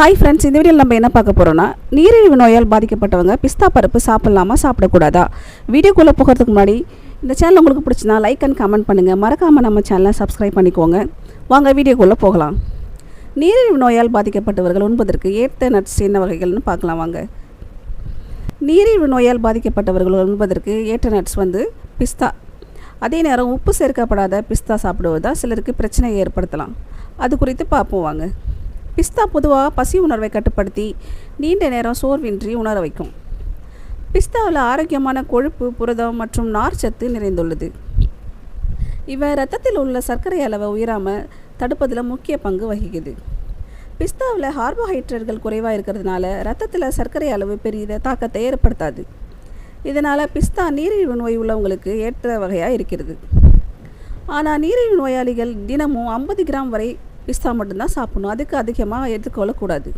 Hi friends இந்த வீடியோவில் நம்ம என்ன பார்க்க போகிறோம்னா நீரிழிவு நோயால் பாதிக்கப்பட்டவங்க பிஸ்தா பருப்பு சாப்பிட்லாமா சாப்பிடக்கூடாதா? வீடியோக்குள்ளே போகிறதுக்கு முன்னாடி இந்த சேனல் உங்களுக்கு பிடிச்சினா லைக் அண்ட் கமெண்ட் பண்ணுங்கள் மறக்காமல் நம்ம சேனலை சப்ஸ்கிரைப் பண்ணிக்கோங்க. வாங்க வீடியோக்குள்ளே போகலாம். நீரிழிவு நோயால் பாதிக்கப்பட்டவர்கள் உண்பதற்கு ஏற்ற நட்ஸ் என்ன வகைகள்னு பார்க்கலாம் வாங்க. நீரிழிவு நோயால் பாதிக்கப்பட்டவர்கள் உண்பதற்கு ஏற்ற நட்ஸ் வந்து பிஸ்தா. அதே நேரம் உப்பு சேர்க்கப்படாத பிஸ்தா சாப்பிடுவதா சிலருக்கு பிரச்சனையை ஏற்படுத்தலாம். அது குறித்து பார்ப்போம் வாங்க. பிஸ்தா பொதுவாக பசி உணர்வை கட்டுப்படுத்தி நீண்ட நேரம் சோர்வின்றி உணர வைக்கும். பிஸ்தாவில் ஆரோக்கியமான கொழுப்பு புரதம் மற்றும் நார்ச்சத்து நிறைந்துள்ளது. இவை ரத்தத்தில் உள்ள சர்க்கரை அளவை உயராமல் தடுப்பதில் முக்கிய பங்கு வகிக்குது. பிஸ்தாவில் கார்போஹைட்ரேட்டுகள் குறைவாக இருக்கிறதுனால ரத்தத்தில் சர்க்கரை அளவு பெரிய தாக்கத்தை ஏற்படுத்தாது. இதனால் பிஸ்தா நீரிழிவு நோய் உள்ளவங்களுக்கு ஏற்ற வகையாக இருக்கிறது. ஆனால் நீரிழிவு நோயாளிகள் தினமும் ஐம்பது கிராம் வரை பிஸ்தா மட்டும்தான் சாப்பிடணும். அதுக்கு அதிகமாக எடுத்துக்கொள்ளக்கூடாது.